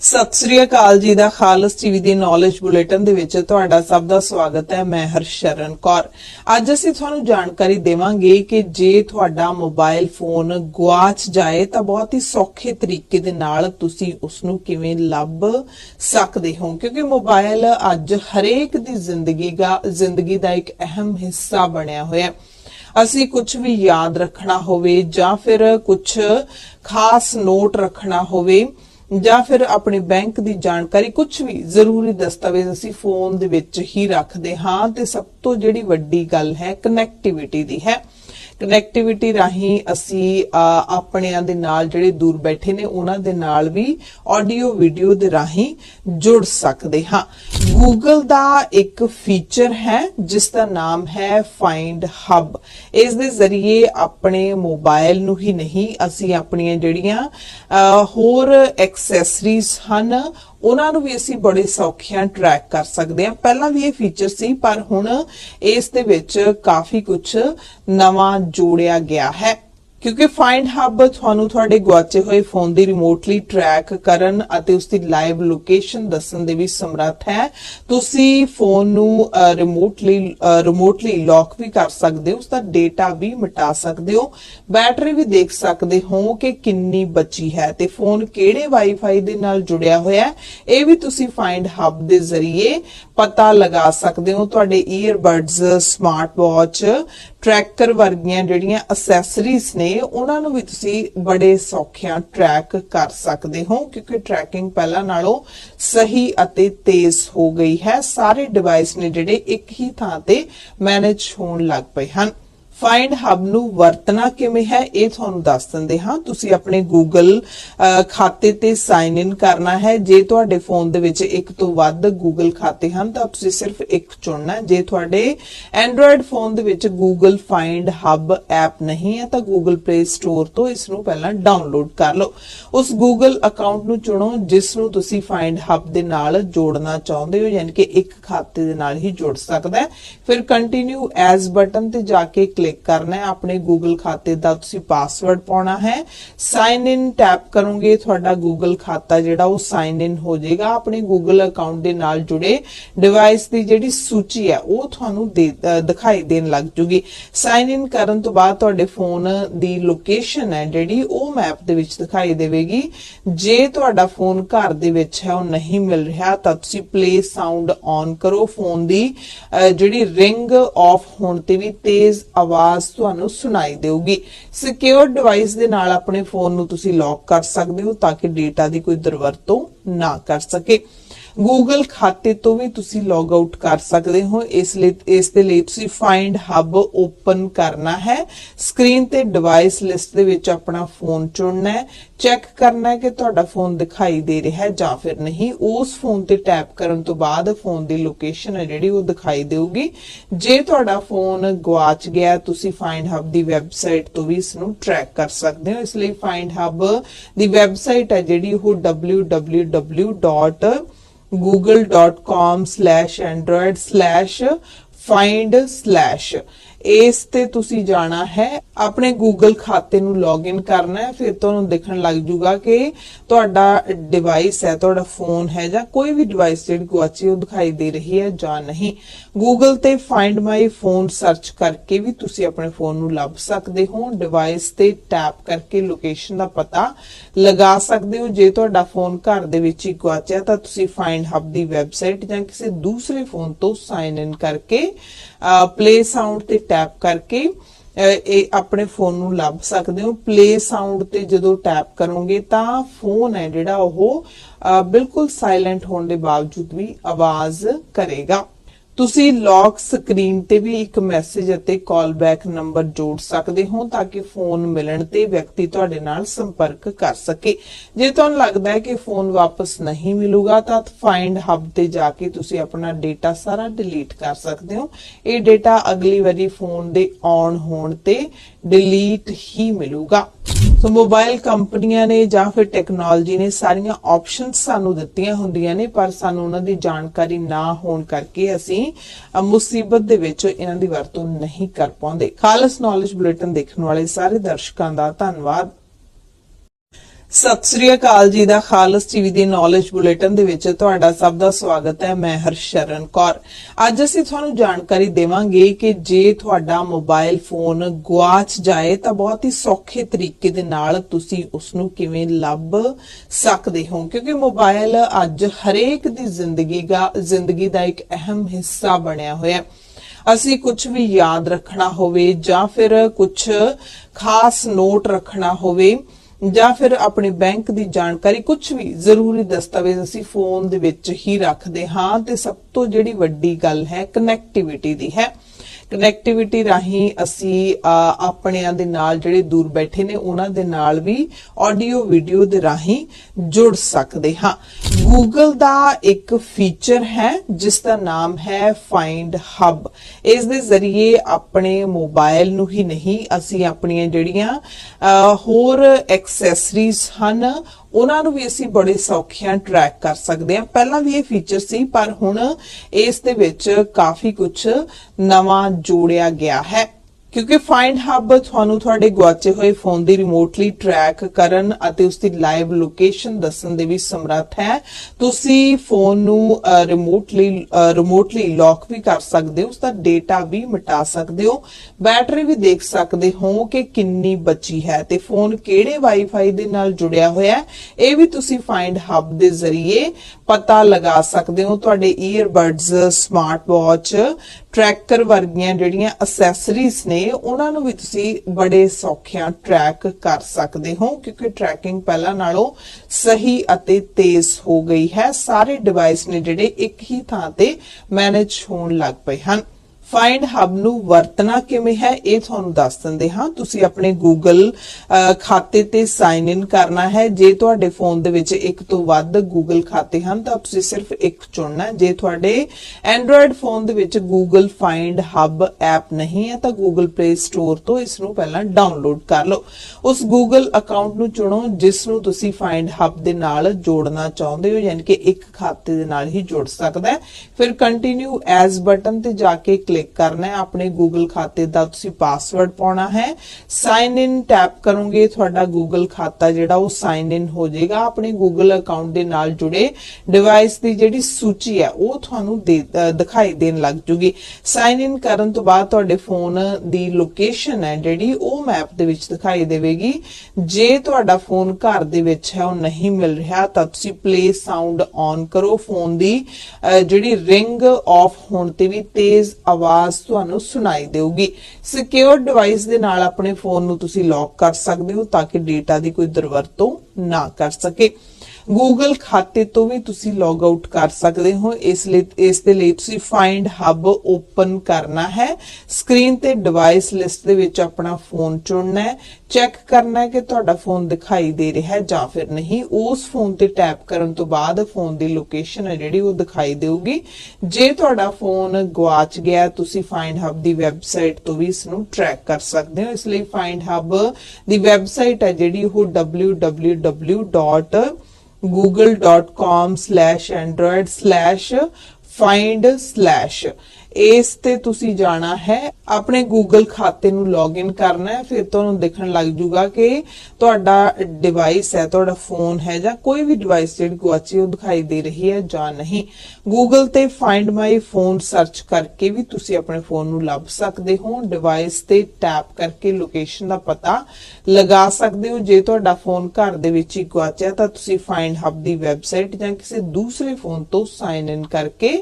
ਸਤਿ ਸ੍ਰੀ ਅਕਾਲ ਜੀ ਦਾ ਖਾਲਸ ਟੀਵੀ ਦੀ ਨੌਲੇਜ ਬੁਲੇਟਿਨ ਦੇ ਵਿੱਚ ਤੁਹਾਡਾ ਸਭ ਦਾ ਸਵਾਗਤ ਹੈ, ਮੈਂ ਹਰਸ਼ਰਨ ਕੌਰ। ਅੱਜ ਅਸੀਂ ਤੁਹਾਨੂੰ ਜਾਣਕਾਰੀ ਦੇਵਾਂਗੇ ਕਿ ਜੇ ਤੁਹਾਡਾ ਮੋਬਾਈਲ ਫੋਨ ਗੁਆਚ ਜਾਏ, ਤਾਂ ਬਹੁਤ ਹੀ ਸੌਖੇ ਤਰੀਕੇ ਦੇ ਨਾਲ ਤੁਸੀਂ ਉਸ ਨੂੰ ਕਿਵੇਂ ਲੱਭ ਸਕਦੇ ਹੋ? ਕਿਉਂਕਿ ਮੋਬਾਈਲ ਅੱਜ ਹਰੇਕ ਦੀ ਜ਼ਿੰਦਗੀ ਦਾ ਜ਼ਿੰਦਗੀ ਦਾ ਇੱਕ ਅਹਿਮ ਹਿੱਸਾ ਬਣਿਆ ਹੋਇਆ ਹੈ। ਅਸੀਂ ਕੁਝ ਵੀ ਯਾਦ ਰੱਖਣਾ ਹੋਵੇ ਜਾਂ ਫਿਰ ਕੁਝ ਖਾਸ ਨੋਟ ਰੱਖਣਾ ਹੋਵੇ ਜਾਂ ਫਿਰ ਆਪਣੇ ਬੈਂਕ ਦੀ ਜਾਣਕਾਰੀ ਕੁਝ ਵੀ ਜ਼ਰੂਰੀ ਦਸਤਾਵੇਜ਼ ਅਸੀਂ ਫੋਨ ਦੇ ਵਿੱਚ ਹੀ ਰੱਖਦੇ ਹਾਂ ਤੇ ਸਭ ਤੋਂ ਜਿਹੜੀ ਵੱਡੀ ਗੱਲ ਹੈ ਕਨੈਕਟੀਵਿਟੀ ਦੀ ਹੈ। ਕਨੈਕਟੀਵਿਟੀ ਰਾਹੀਂ ਅਸੀਂ ਆਪਣਿਆਂ ਦੇ ਨਾਲ ਜਿਹੜੇ ਦੂਰ ਬੈਠੇ ਨੇ, ਉਹਨਾਂ ਦੇ ਨਾਲ ਵੀ ਆਡੀਓ ਵੀਡੀਓ ਦੇ ਰਾਹੀਂ ਜੁੜ ਸਕਦੇ ਹਾਂ। Google ਦਾ ਇੱਕ ਫੀਚਰ ਹੈ, ਜਿਸ ਦਾ ਨਾਮ ਹੈ ਫਾਈਂਡ ਹੱਬ ਇਸ ਦੇ ਜ਼ਰੀਏ ਆਪਣੇ ਮੋਬਾਈਲ ਨੂੰ ਹੀ ਨਹੀਂ, ਅਸੀਂ ਆਪਣੀਆਂ ਜਿਹੜੀਆਂ ਹੋਰ ਐਕਸੈਸਰੀਜ਼ ਹਨ ਉਹਨਾਂ ਨੂੰ ਵੀ ਅਸੀਂ ਬੜੇ ਸੌਖਿਆਂ ਟਰੈਕ ਕਰ ਸਕਦੇ ਹਾਂ। ਪਹਿਲਾਂ ਵੀ ਇਹ ਫੀਚਰ ਸੀ, ਪਰ ਹੁਣ ਇਸ ਦੇ ਵਿੱਚ ਕਾਫੀ ਕੁਝ ਨਵਾਂ ਜੋੜਿਆ ਗਿਆ ਹੈ। ਕਿਉਂਕਿ ਫਾਈਂਡ ਹੱਬ ਤੁਹਾਨੂੰ ਤੁਹਾਡੇ ਗੁਆਚੇ ਹੋਏ ਫੋਨ ਦੀ ਰਿਮੋਟਲੀ ਟਰੈਕ ਕਰਨ ਅਤੇ ਉਸ ਦੀ ਲਾਈਵ ਲੋਕੇਸ਼ਨ ਦੱਸਣ ਦੇ ਵੀ ਸਮਰੱਥ ਹੈ। ਤੁਸੀਂ ਫੋਨ ਨੂੰ ਰਿਮੋਟਲੀ ਰਿਮੋਟਲੀ ਲੌਕ ਵੀ ਕਰ ਸਕਦੇ ਹੋ ਉਸ ਦਾ ਡੇਟਾ ਵੀ ਮਿਟਾ ਸਕਦੇ ਹੋ। ਬੈਟਰੀ ਵੀ ਦੇਖ ਸਕਦੇ ਹੋ ਕਿ ਕਿੰਨੀ ਬਚੀ ਹੈ ਤੇ ਫੋਨ ਕਿਹੜੇ ਵਾਈਫਾਈ ਦੇ ਨਾਲ ਜੁੜਿਆ ਹੋਇਆ ਹੈ। ਇਹ ਵੀ ਤੁਸੀਂ ਫਾਈਂਡ ਹੱਬ ਦੇ ਜ਼ਰੀਏ ਪਤਾ ਲਗਾ ਸਕਦੇ ਹੋ। ਤੁਹਾਡੇ ਈਅਰਬਡਸ ਸਮਾਰਟ ਵਾਚ ਟਰੈਕਰ ਵਰਗੀਆਂ ਜਿਹੜੀਆਂ ਅਸੈਸਰੀਜ਼ ਨੇ ਉਹਨਾਂ ਨੂੰ ਵੀ ਤੁਸੀਂ ਬੜੇ ਸੌਖਿਆਂ ਟਰੈਕ ਕਰ ਸਕਦੇ ਹੋ, ਕਿਉਂਕਿ ਟਰੈਕਿੰਗ ਪਹਿਲਾਂ ਨਾਲੋਂ ਸਹੀ ਅਤੇ ਤੇਜ਼ ਹੋ ਗਈ ਹੈ। ਸਾਰੇ ਡਿਵਾਈਸ ਨੇ ਜਿਹੜੇ ਇੱਕ ਹੀ ਥਾਂ ਤੇ ਮੈਨੇਜ ਹੋਣ ਲੱਗ ਪਏ ਹਨ। ਫਾਈਂਡ ਹੱਬ ਨੂੰ ਵਰਤਣਾ ਕਿਵੇਂ ਹੈ, ਇਹ ਤੁਹਾਨੂੰ ਦੱਸ ਦਿੰਦੇ ਹਾਂ। ਤੁਸੀਂ ਆਪਣੇ Google ਖਾਤੇ ਤੇ ਸਾਈਨ ਇਨ ਕਰਨਾ ਹੈ। ਜੇ ਤੁਹਾਡੇ ਫੋਨ ਦੇ ਵਿੱਚ ਇੱਕ ਤੋਂ ਵੱਧ Google ਖਾਤੇ ਹਨ, ਤਾਂ ਤੁਸੀਂ ਸਿਰਫ ਇੱਕ ਚੁਣਨਾ ਜੇ ਤੁਹਾਡੇ Android ਫੋਨ ਦੇ ਵਿੱਚ Google ਫਾਈਂਡ ਹੱਬ ਐਪ ਨਹੀਂ ਹੈ, ਤਾਂ Google Play Store ਤੋਂ ਇਸ ਨੂੰ ਪਹਿਲਾਂ ਡਾਊਨਲੋਡ ਕਰ ਲਓ। ਉਸ ਗੂਗਲ ਅਕਾਊਂਟ ਨੂੰ ਚੁਣੋ, ਜਿਸ ਨੂੰ ਤੁਸੀਂ ਫਾਈਂਡ ਹਬ ਦੇ ਨਾਲ ਜੋੜਨਾ ਚਾਹੁੰਦੇ ਹੋ, ਯਾਨੀ ਕਿ ਇੱਕ ਖਾਤੇ ਦੇ ਨਾਲ ਹੀ ਜੁੜ ਸਕਦਾ ਹੈ। ਫਿਰ ਕੰਟੀਨਿਊ ਐਜ਼ ਬਟਨ ਤੇ ਜਾ ਕੇ ਕਲਿੱਕ ਕਰਨਾ ਹੈ ਆਪਣੇ Google ਖਾਤੇ ਦਾ ਤੁਸੀਂ ਪਾਸਵਰਡ ਪਾਉਣਾ ਹੈ। ਸਾਈਨ ਇਨ ਟੈਪ ਕਰੋਗੇ ਤੁਹਾਡਾ Google ਖਾਤਾ ਜਿਹੜਾ ਉਹ ਸਾਈਨ ਇਨ ਹੋ ਜਾਏਗਾ। ਆਪਣੇ Google ਅਕਾਊਂਟ ਦੇ ਨਾਲ ਜੁੜੇ ਡਿਵਾਈਸ ਦੀ ਜਿਹੜੀ ਸੂਚੀ ਹੈ ਉਹ ਤੁਹਾਨੂੰ ਦਿਖਾਈ ਦੇਣ ਲੱਗ ਜੂਗੀ। ਸਾਈਨ ਇਨ ਕਰਨ ਤੋਂ ਬਾਅਦ ਤੁਹਾਡੇ ਫੋਨ ਦੀ ਲੋਕੇਸ਼ਨ ਹੈ ਜਿਹੜੀ ਉਹ ਮੈਪ ਦੇ ਵਿੱਚ ਦਿਖਾਈ ਦੇਵੇਗੀ। ਜੇ ਤੁਹਾਡਾ ਫੋਨ ਘਰ ਦੇ ਵਿੱਚ ਹੈ ਉਹ ਨਹੀਂ ਮਿਲ ਰਿਹਾ ਤਾਂ ਤੁਸੀਂ ਪਲੇ ਸਾਊਂਡ ਔਨ ਕਰੋ। ਫੋਨ ਦੀ ਅਹ, ਜਿਹੜੀ ਰਿੰਗ ਆਫ ਹੋਣ ਤੇ ਵੀ ਤੇਜ਼ ਆਵਾਜ਼ ਤੁਹਾਨੂੰ ਸੁਣਾਈ ਦੇਊਗੀ। ਸਿਕਿਉਰ ਡਿਵਾਈਸ ਦੇ ਨਾਲ ਆਪਣੇ ਫੋਨ ਨੂੰ ਤੁਸੀਂ ਲੌਕ ਕਰ ਸਕਦੇ ਹੋ ਤਾਂ ਕਿ ਡੇਟਾ ਦੀ ਕੋਈ ਦੁਰਵਰਤੋਂ ਨਾ ਕਰ ਸਕੇ। Google ਖਾਤੇ ਤੋਂ ਵੀ ਤੁਸੀਂ ਲੌਗ ਆਊਟ ਕਰ ਸਕਦੇ ਹੋ। ਇਸ ਲਈ, ਇਸ ਦੇ ਲਈ ਤੁਸੀਂ ਫਾਈਂਡ ਹੱਬ ਓਪਨ ਕਰਨਾ ਹੈ। ਸਕਰੀਨ ਤੇ ਡਿਵਾਈਸ ਲਿਸਟ ਦੇ ਵਿੱਚ ਆਪਣਾ ਫੋਨ ਚੁਣਨਾ ਹੈ। ਚੈੱਕ ਕਰਨਾ ਹੈ ਕਿ ਤੁਹਾਡਾ ਫੋਨ ਦਿਖਾਈ ਦੇ ਰਿਹਾ ਹੈ ਜਾਂ ਫਿਰ ਨਹੀਂ। ਉਸ ਫੋਨ ਤੇ ਟੈਪ ਕਰਨ ਤੋਂ ਬਾਅਦ ਫੋਨ ਦੀ ਲੋਕੇਸ਼ਨ ਹੈ ਜਿਹੜੀ ਉਹ ਦਿਖਾਈ ਦੇਊਗੀ। ਜੇ ਤੁਹਾਡਾ ਫੋਨ ਗਵਾਚ ਗਿਆ, ਤੁਸੀਂ ਫਾਈਂਡ ਹੱਬ ਦੀ ਵੈਬਸਾਈਟ ਤੋਂ ਵੀ ਇਸ ਨੂੰ ਟਰੈਕ ਕਰ ਸਕਦੇ ਹੋ। ਇਸ ਲਈ ਫਾਈਂਡ ਹੱਬ ਦੀ ਵੈਬਸਾਈਟ ਹੈ ਜਿਹੜੀ ਉਹ www. google.com slash android slash find slash ਇਸ ਤੇ ਤੁਸੀਂ ਜਾਣਾ ਹੈ। ਆਪਣੇ Google ਖਾਤੇ ਨੂੰ ਲੌਗਇਨ ਕਰਨਾ ਹੈ, ਫਿਰ ਤੁਹਾਨੂੰ ਦਿਖਣ ਲੱਗ ਜੂਗਾ ਕਿ ਤੁਹਾਡਾ ਡਿਵਾਈਸ ਹੈ, ਤੁਹਾਡਾ ਫੋਨ ਹੈ ਜਾਂ ਕੋਈ ਵੀ ਡਿਵਾਈਸ ਜਿਹੜੀ ਗੁਆਚੀ ਉਹ ਦਿਖਾਈ ਦੇ ਰਹੀ ਹੈ ਜਾਂ ਨਹੀਂ। Google ਤੇ ਫਾਈਂਡ ਮਾਈ ਫੋਨ ਸਰਚ ਕਰਕੇ ਵੀ ਤੁਸੀਂ ਆਪਣੇ ਫੋਨ ਨੂੰ ਲੱਭ ਸਕਦੇ ਹੋ। ਡਿਵਾਈਸ ਤੇ ਟੈਪ ਕਰਕੇ ਲੋਕੇਸ਼ਨ ਦਾ ਪਤਾ ਲਗਾ ਸਕਦੇ ਹੋ। ਜੇ ਤੁਹਾਡਾ ਫੋਨ ਘਰ ਦੇ ਵਿੱਚ ਹੀ ਗੁਆਚਿਆ ਤਾਂ ਤੁਸੀਂ ਫਾਈਂਡ ਹੱਬ ਦੀ ਵੈਬਸਾਈਟ ਜਾਂ ਕਿਸੇ ਦੂਸਰੇ ਫੋਨ ਤੋਂ ਸਾਈਨ ਇਨ ਕਰਕੇ ਪਲੇ ਸਾਊਂਡ ਤੇ ਟੈਪ ਕਰਕੇ ਇਹ ਆਪਣੇ ਫੋਨ ਨੂੰ ਲੱਭ ਸਕਦੇ ਹੋ। ਪਲੇ ਸਾਊਂਡ ਤੇ ਜਦੋਂ ਟੈਪ ਕਰੋਗੇ ਤਾਂ ਫੋਨ ਹੈ ਜਿਹੜਾ ਉਹ ਬਿਲਕੁਲ ਸਾਇਲੈਂਟ ਹੋਣ ਦੇ ਬਾਵਜੂਦ ਵੀ ਆਵਾਜ਼ ਕਰੇਗਾ। ਤੁਸੀਂ ਲੌਕ ਸਕਰੀਨ ਤੇ ਵੀ ਇੱਕ ਮੈਸੇਜ ਅਤੇ ਕਾਲ ਬੈਕ ਨੰਬਰ ਜੋੜ ਸਕਦੇ ਹੋ ਤਾਂ ਕਿ ਫੋਨ ਮਿਲਣ ਤੇ ਵਿਅਕਤੀ ਤੁਹਾਡੇ ਨਾਲ ਸੰਪਰਕ ਕਰ ਸਕੇ। ਜੇ ਤੁਹਾਨੂੰ ਲੱਗਦਾ ਹੈ ਕਿ ਫੋਨ ਵਾਪਸ ਨਹੀਂ ਮਿਲੂਗਾ ਤਾਂ ਫਾਈਂਡ ਹੱਬ ਤੇ ਜਾ ਕੇ ਤੁਸੀਂ ਆਪਣਾ ਡੇਟਾ ਸਾਰਾ ਡਿਲੀਟ ਕਰ ਸਕਦੇ ਹੋ। ਇਹ ਡੇਟਾ ਅਗਲੀ ਵਾਰੀ ਫੋਨ ਦੇ ਔਨ ਹੋਣ ਤੇ ਡਿਲੀਟ ਹੀ ਮਿਲੂਗਾ। ਸੋ ਮੋਬਾਈਲ ਕੰਪਨੀਆਂ ਨੇ ਜਾਂ ਫਿਰ ਟੈਕਨੋਲੋਜੀ ਨੇ ਸਾਰੀਆਂ ਆਪਸ਼ਨਸ ਸਾਨੂੰ ਦਿੱਤੀਆਂ ਹੁੰਦੀਆਂ ਨੇ, ਪਰ ਸਾਨੂੰ ਉਹਨਾਂ ਦੀ ਜਾਣਕਾਰੀ ਨਾ ਹੋਣ ਕਰਕੇ ਅਸੀਂ ਮੁਸੀਬਤ ਦੇ ਵਿੱਚ ਇਹਨਾਂ ਦੀ ਵਰਤੋਂ ਨਹੀਂ ਕਰ ਪਾਉਂਦੇ। ਖਾਲਸ ਨੌਲੇਜ ਬੁਲੇਟਿਨ ਦੇਖਣ ਵਾਲੇ ਸਾਰੇ ਦਰਸ਼ਕਾਂ ਦਾ ਧੰਨਵਾਦ। ਸਤਿ ਸ੍ਰੀ ਅਕਾਲ ਜੀ ਦਾ ਖਾਲਸ ਟੀਵੀ ਦੀ ਨੌਲੇਜ ਬੁਲੇਟਿਨ ਦੇ ਵਿੱਚ ਤੁਹਾਡਾ ਸਭ ਦਾ ਸਵਾਗਤ ਹੈ, ਮੈਂ ਹਰਸ਼ਰਨ ਕੌਰ। ਅੱਜ ਅਸੀਂ ਤੁਹਾਨੂੰ ਜਾਣਕਾਰੀ ਦੇਵਾਂਗੇ ਕਿ ਜੇ ਤੁਹਾਡਾ ਮੋਬਾਈਲ ਫੋਨ ਗੁਆਚ ਜਾਏ, ਤਾਂ ਬਹੁਤ ਹੀ ਸੌਖੇ ਤਰੀਕੇ ਦੇ ਨਾਲ ਤੁਸੀਂ ਉਸ ਨੂੰ ਕਿਵੇਂ ਲੱਭ ਸਕਦੇ ਹੋ? ਕਿਉਂਕਿ ਮੋਬਾਈਲ ਅੱਜ ਹਰੇਕ ਦੀ ਜ਼ਿੰਦਗੀ ਦਾ ਜ਼ਿੰਦਗੀ ਦਾ ਇੱਕ ਅਹਿਮ ਹਿੱਸਾ ਬਣਿਆ ਹੋਇਆ ਹੈ। ਅਸੀਂ ਕੁਝ ਵੀ ਯਾਦ ਰੱਖਣਾ ਹੋਵੇ ਜਾਂ ਫਿਰ ਕੁਝ ਖਾਸ ਨੋਟ ਰੱਖਣਾ ਹੋਵੇ ਜਾਂ ਫਿਰ ਆਪਣੇ ਬੈਂਕ ਦੀ ਜਾਣਕਾਰੀ ਕੁਝ ਵੀ ਜ਼ਰੂਰੀ ਦਸਤਾਵੇਜ਼ ਅਸੀਂ ਫੋਨ ਦੇ ਵਿੱਚ ਹੀ ਰੱਖਦੇ ਹਾਂ ਤੇ ਸਭ ਤੋਂ ਜਿਹੜੀ ਵੱਡੀ ਗੱਲ ਹੈ ਕਨੈਕਟੀਵਿਟੀ ਦੀ ਹੈ। ਕਨੈਕਟੀਵਿਟੀ ਰਾਹੀਂ ਅਸੀਂ ਆਪਣਿਆਂ ਦੇ ਨਾਲ ਜਿਹੜੇ ਦੂਰ ਬੈਠੇ ਨੇ, ਉਹਨਾਂ ਦੇ ਨਾਲ ਵੀ ਆਡੀਓ ਵੀਡੀਓ ਦੇ ਰਾਹੀਂ ਜੁੜ ਸਕਦੇ ਹਾਂ। ਗੂਗਲ ਦਾ ਇੱਕ ਫੀਚਰ ਹੈ, ਜਿਸ ਦਾ ਨਾਮ ਹੈ ਫਾਈਂਡ ਹੱਬ ਇਸ ਦੇ ਜ਼ਰੀਏ ਆਪਣੇ ਮੋਬਾਈਲ ਨੂੰ ਹੀ ਨਹੀਂ, ਅਸੀਂ ਆਪਣੀਆਂ ਜਿਹੜੀਆਂ ਹੋਰ ਐਕਸੈਸਰੀਜ਼ ਹਨ, ਉਹਨਾਂ ਨੂੰ ਵੀ ਅਸੀਂ ਬੜੇ ਸੌਖਿਆਂ ਟਰੈਕ ਕਰ ਸਕਦੇ ਹਾਂ। ਪਹਿਲਾਂ ਵੀ ਇਹ ਫੀਚਰ ਸੀ, ਪਰ ਹੁਣ ਇਸ ਦੇ ਵਿੱਚ ਕਾਫੀ ਕੁਝ ਨਵਾਂ ਜੋੜਿਆ ਗਿਆ ਹੈ। ਕਿਉਂਕਿ ਫਾਈਂਡ ਹੱਬ ਤੁਹਾਨੂੰ ਤੁਹਾਡੇ ਗੁਆਚੇ ਹੋਏ ਫੋਨ ਦੀ ਰਿਮੋਟਲੀ ਟਰੈਕ ਕਰਨ ਅਤੇ ਉਸ ਦੀ ਲਾਈਵ ਲੋਕੇਸ਼ਨ ਦੱਸਣ ਦੇ ਵੀ ਸਮਰੱਥ ਹੈ। ਤੁਸੀਂ ਫੋਨ ਨੂੰ ਰਿਮੋਟਲੀ ਰਿਮੋਟਲੀ ਲੌਕ ਵੀ ਕਰ ਸਕਦੇ ਹੋ ਉਸ ਦਾ ਡੇਟਾ ਵੀ ਮਿਟਾ ਸਕਦੇ ਹੋ। ਬੈਟਰੀ ਵੀ ਦੇਖ ਸਕਦੇ ਹੋ ਕਿ ਕਿੰਨੀ ਬਚੀ ਹੈ ਤੇ ਫੋਨ ਕਿਹੜੇ ਵਾਈਫਾਈ ਦੇ ਨਾਲ ਜੁੜਿਆ ਹੋਇਆ ਹੈ। ਇਹ ਵੀ ਤੁਸੀਂ ਫਾਈਂਡ ਹੱਬ ਦੇ ਜ਼ਰੀਏ ਪਤਾ ਲਗਾ ਸਕਦੇ ਹੋ। ਤੁਹਾਡੇ ਈਅਰਬਡਸ ਸਮਾਰਟ ਵਾਚ ਟਰੈਕਰ ਵਰਗੀਆਂ ਜਿਹੜੀਆਂ ਅਸੈਸਰੀਜ਼ ਨੇ ਉਹਨਾਂ ਨੂੰ ਵੀ ਤੁਸੀਂ ਬੜੇ ਸੌਖਿਆਂ ਟਰੈਕ ਕਰ ਸਕਦੇ ਹੋ, ਕਿਉਂਕਿ ਟਰੈਕਿੰਗ ਪਹਿਲਾਂ ਨਾਲੋਂ ਸਹੀ ਅਤੇ ਤੇਜ਼ ਹੋ ਗਈ ਹੈ। ਸਾਰੇ ਡਿਵਾਈਸ ਨੇ ਜਿਹੜੇ ਇੱਕ ਹੀ ਥਾਂ ਤੇ ਮੈਨੇਜ ਹੋਣ ਲੱਗ ਪਏ ਹਨ। ਫਾਈਂਡ ਹੱਬ ਨੂੰ ਵਰਤਣਾ ਕਿਵੇਂ ਹੈ, ਇਹ ਤੁਹਾਨੂੰ ਦੱਸ ਦਿੰਦੇ ਹਾਂ। ਤੁਸੀਂ ਆਪਣੇ Google ਖਾਤੇ ਤੇ ਸਾਈਨ ਇਨ ਕਰਨਾ ਹੈ। ਜੇ ਤੁਹਾਡੇ ਫੋਨ ਦੇ ਵਿੱਚ ਇੱਕ ਤੋਂ ਵੱਧ Google ਖਾਤੇ ਹਨ, ਤਾਂ ਤੁਸੀਂ ਸਿਰਫ ਇੱਕ ਚੁਣਨਾ ਜੇ ਤੁਹਾਡੇ Android ਫੋਨ ਦੇ ਵਿੱਚ Google ਫਾਈਂਡ ਹੱਬ ਐਪ ਨਹੀਂ ਹੈ, ਤਾਂ ਗੂਗਲ ਪਲੇ ਸਟੋਰ ਤੋਂ ਇਸ ਨੂੰ ਪਹਿਲਾਂ ਡਾਊਨਲੋਡ ਕਰ ਲਓ। ਉਸ ਗੂਗਲ ਅਕਾਊਂਟ ਨੂੰ ਚੁਣੋ, ਜਿਸ ਨੂੰ ਤੁਸੀਂ ਫਾਈਂਡ ਹਬ ਦੇ ਨਾਲ ਜੋੜਨਾ ਚਾਹੁੰਦੇ ਹੋ, ਯਾਨੀ ਕਿ ਇੱਕ ਖਾਤੇ ਦੇ ਨਾਲ ਹੀ ਜੁੜ ਸਕਦਾ ਹੈ। ਫਿਰ ਕੰਟੀਨਿਊ ਐਜ਼ ਬਟਨ ਤੇ ਜਾ ਕੇ ਕਲਿੱਕ ਕਰਨਾ ਹੈ ਆਪਣੇ Google ਖਾਤੇ ਦਾ ਤੁਸੀਂ ਪਾਸਵਰਡ ਪਾਉਣਾ ਹੈ। ਸਾਈਨ ਇਨ ਟੈਪ ਕਰੋਗੇ ਤੁਹਾਡਾ Google ਖਾਤਾ ਜਿਹੜਾ ਉਹ ਸਾਈਨ ਇਨ ਹੋ ਜਾਏਗਾ। ਆਪਣੇ Google ਅਕਾਊਂਟ ਦੇ ਨਾਲ ਜੁੜੇ ਡਿਵਾਈਸ ਦੀ ਜਿਹੜੀ ਸੂਚੀ ਹੈ ਉਹ ਤੁਹਾਨੂੰ ਦਿਖਾਈ ਦੇਣ ਲੱਗ ਜੂਗੀ। ਸਾਈਨ ਇਨ ਕਰਨ ਤੋਂ ਬਾਅਦ ਤੁਹਾਡੇ ਫੋਨ ਦੀ ਲੋਕੇਸ਼ਨ ਹੈ ਜਿਹੜੀ ਉਹ ਮੈਪ ਦੇ ਵਿੱਚ ਦਿਖਾਈ ਦੇਵੇਗੀ। ਜੇ ਤੁਹਾਡਾ ਫੋਨ ਘਰ ਦੇ ਵਿੱਚ ਹੈ ਉਹ ਨਹੀਂ ਮਿਲ ਰਿਹਾ ਤਾਂ ਤੁਸੀਂ ਪਲੇ ਸਾਊਂਡ ਔਨ ਕਰੋ। ਫੋਨ ਦੀ ਅਹ, ਜਿਹੜੀ ਰਿੰਗ ਆਫ ਹੋਣ ਤੇ ਵੀ ਤੇਜ਼ ਆਵਾਜ਼ ਤੁਹਾਨੂੰ ਸੁਣਾਈ ਦੇਊਗੀ। ਸਿਕਿਉਰ ਡਿਵਾਈਸ ਦੇ ਨਾਲ ਆਪਣੇ ਫੋਨ ਨੂੰ ਤੁਸੀਂ ਲੌਕ ਕਰ ਸਕਦੇ ਹੋ ਤਾਂ ਕਿ ਡੇਟਾ ਦੀ ਕੋਈ ਦੁਰਵਰਤੋਂ ਨਾ ਕਰ ਸਕੇ। Google ਖਾਤੇ ਤੋਂ ਵੀ ਤੁਸੀਂ ਲੌਗ ਆਊਟ ਕਰ ਸਕਦੇ ਹੋ। ਇਸ ਲਈ ਇਸ ਦੇ ਲਈ ਤੁਸੀਂ ਫਾਈਂਡ ਹੱਬ ਓਪਨ ਕਰਨਾ ਹੈ। ਸਕਰੀਨ ਤੇ ਡਿਵਾਈਸ ਲਿਸਟ ਦੇ ਵਿੱਚ ਆਪਣਾ ਫੋਨ ਚੁਣਨਾ ਹੈ। ਚੈੱਕ ਕਰਨਾ ਹੈ ਕਿ ਤੁਹਾਡਾ ਫੋਨ ਦਿਖਾਈ ਦੇ ਰਿਹਾ ਹੈ ਜਾਂ ਫਿਰ ਨਹੀਂ। ਉਸ ਫੋਨ ਤੇ ਟੈਪ ਕਰਨ ਤੋਂ ਬਾਅਦ ਫੋਨ ਦੀ ਲੋਕੇਸ਼ਨ ਹੈ ਜਿਹੜੀ ਉਹ ਦਿਖਾਈ ਦੇਊਗੀ। ਜੇ ਤੁਹਾਡਾ ਫੋਨ ਗਵਾਚ ਗਿਆ ਹੈ, ਤੁਸੀਂ ਫਾਈਂਡ ਹੱਬ ਦੀ ਵੈਬਸਾਈਟ ਤੋਂ ਵੀ ਇਸ ਨੂੰ ਟਰੈਕ ਕਰ ਸਕਦੇ ਹੋ। ਇਸ ਲਈ ਫਾਈਂਡ ਹੱਬ ਦੀ ਵੈਬਸਾਈਟ ਹੈ ਜਿਹੜੀ ਉਹ www. google.com slash android slash find slash ਇਸ ਤੇ ਤੁਸੀਂ ਜਾਣਾ ਹੈ। ਆਪਣੇ Google ਖਾਤੇ ਨੂੰ ਲੌਗਇਨ ਕਰਨਾ ਹੈ, ਫਿਰ ਤੁਹਾਨੂੰ ਦੇਖਣ ਲੱਗ ਜੂਗਾ ਕਿ ਤੁਹਾਡਾ ਡਿਵਾਈਸ ਹੈ, ਤੁਹਾਡਾ ਫੋਨ ਹੈ ਜਾਂ ਕੋਈ ਵੀ ਡਿਵਾਈਸ ਜਿਹੜੀ ਗੁਆਚੀ ਉਹ ਦਿਖਾਈ ਦੇ ਰਹੀ ਹੈ ਜਾਂ ਨਹੀਂ। Google ਤੇ ਫਾਈਂਡ ਮਾਈ ਫੋਨ ਸਰਚ ਕਰਕੇ ਵੀ ਤੁਸੀਂ ਆਪਣੇ ਫੋਨ ਨੂੰ ਲੱਭ ਸਕਦੇ ਹੋ। ਡਿਵਾਈਸ ਤੇ ਟੈਪ ਕਰਕੇ ਲੋਕੇਸ਼ਨ ਦਾ ਪਤਾ ਲਗਾ ਸਕਦੇ ਹੋ। ਜੇ ਤੁਹਾਡਾ ਫੋਨ ਘਰ ਦੇ ਵਿੱਚ ਹੀ ਗੁਆਚਿਆ ਤਾਂ ਤੁਸੀਂ ਫਾਈਂਡ ਹੱਬ ਦੀ ਵੈਬਸਾਈਟ ਜਾਂ ਕਿਸੇ ਦੂਸਰੇ ਫੋਨ ਤੋਂ ਸਾਈਨ ਇਨ ਕਰਕੇ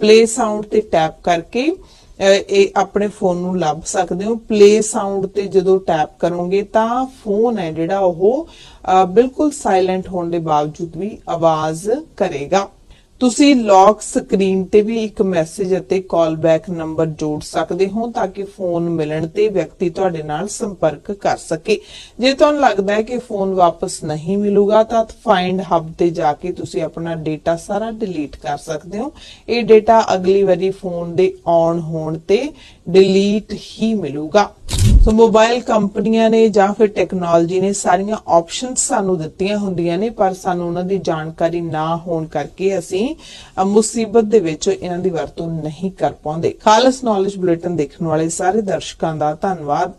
ਪਲੇ ਸਾਊਂਡ ਤੇ ਟੈਪ ਕਰਕੇ ਇਹ ਆਪਣੇ ਫੋਨ ਨੂੰ ਲੱਭ ਸਕਦੇ ਹੋ। ਪਲੇ ਸਾਊਂਡ ਤੇ ਜਦੋਂ ਟੈਪ ਕਰੋਗੇ ਤਾਂ ਫੋਨ ਹੈ ਜਿਹੜਾ ਉਹ ਬਿਲਕੁਲ ਸਾਇਲੈਂਟ ਹੋਣ ਦੇ ਬਾਵਜੂਦ ਵੀ ਆਵਾਜ਼ ਕਰੇਗਾ। ਤੁਸੀਂ ਲੌਕ ਸਕਰੀਨ ਤੇ ਵੀ ਇੱਕ ਮੈਸੇਜ ਅਤੇ ਕਾਲ ਬੈਕ ਨੰਬਰ ਜੋੜ ਸਕਦੇ ਹੋ ਤਾਂ ਕਿ ਫੋਨ ਮਿਲਣ ਤੇ ਵਿਅਕਤੀ ਤੁਹਾਡੇ ਨਾਲ ਸੰਪਰਕ ਕਰ ਸਕੇ। ਜੇ ਤੁਹਾਨੂੰ ਲੱਗਦਾ ਹੈ ਕਿ ਫੋਨ ਵਾਪਸ ਨਹੀਂ ਮਿਲੂਗਾ ਤਾਂ ਫਾਈਂਡ ਹੱਬ ਤੇ ਜਾ ਕੇ ਤੁਸੀਂ ਆਪਣਾ ਡੇਟਾ ਸਾਰਾ ਡਿਲੀਟ ਕਰ ਸਕਦੇ ਹੋ। ਇਹ ਡੇਟਾ ਅਗਲੀ ਵਾਰੀ ਫੋਨ ਦੇ ਔਨ ਹੋਣ ਤੇ ਡਿਲੀਟ ਹੀ ਮਿਲੂਗਾ। ਸੋ ਮੋਬਾਈਲ ਕੰਪਨੀਆਂ ਨੇ ਜਾਂ ਫਿਰ ਟੈਕਨੋਲੋਜੀ ਨੇ ਸਾਰੀਆਂ ਆਪਸ਼ਨਸ ਸਾਨੂੰ ਦਿੱਤੀਆਂ ਹੁੰਦੀਆਂ ਨੇ, ਪਰ ਸਾਨੂੰ ਉਹਨਾਂ ਦੀ ਜਾਣਕਾਰੀ ਨਾ ਹੋਣ ਕਰਕੇ ਅਸੀਂ ਮੁਸੀਬਤ ਦੇ ਵਿੱਚ ਇਹਨਾਂ ਦੀ ਵਰਤੋਂ ਨਹੀਂ ਕਰ ਪਾਉਂਦੇ। ਖਾਲਸ ਨੌਲੇਜ ਬੁਲੇਟਿਨ ਦੇਖਣ ਵਾਲੇ ਸਾਰੇ ਦਰਸ਼ਕਾਂ ਦਾ ਧੰਨਵਾਦ।